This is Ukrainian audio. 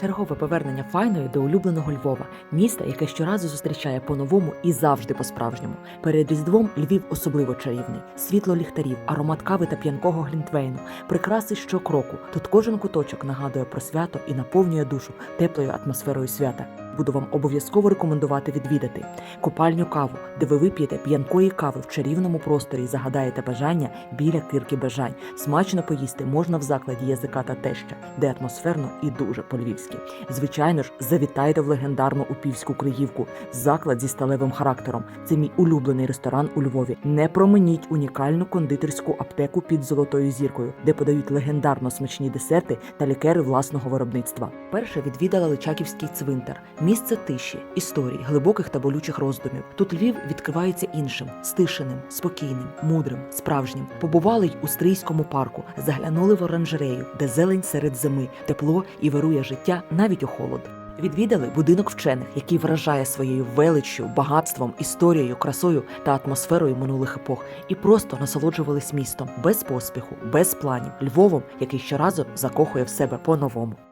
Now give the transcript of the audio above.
Чергове повернення файної до улюбленого Львова, міста, яке щоразу зустрічає по-новому і завжди по-справжньому. Перед різдвом Львів особливо чарівний. Світло ліхтарів, аромат кави та п'янкого глінтвейну, прикраси щокроку. Тут кожен куточок нагадує про свято і наповнює душу теплою атмосферою свята. Буду вам обов'язково рекомендувати відвідати купальню каву, де ви вип'єте п'янкої кави в чарівному просторі і загадаєте бажання біля кирки бажань. Смачно поїсти можна в закладі язика та теща, де атмосферно і дуже по-львівськи. Звичайно ж, завітайте в легендарну упівську Криївку, заклад зі сталевим характером. Це мій улюблений ресторан у Львові. Не проминіть унікальну кондитерську аптеку під золотою зіркою, де подають легендарно смачні десерти та лікери власного виробництва. Перше відвідала Личаківський цвинтар, місце тиші, історій, глибоких та болючих роздумів. Тут Львів відкривається іншим, стишеним, спокійним, мудрим, справжнім. Побували й у Стрийському парку, заглянули в оранжерею, де зелень серед зими, тепло і вирує життя навіть у холод. Відвідали будинок вчених, який вражає своєю величчю, багатством, історією, красою та атмосферою минулих епох, і просто насолоджувались містом без поспіху, без планів, Львовом, який щоразу закохує в себе по-новому.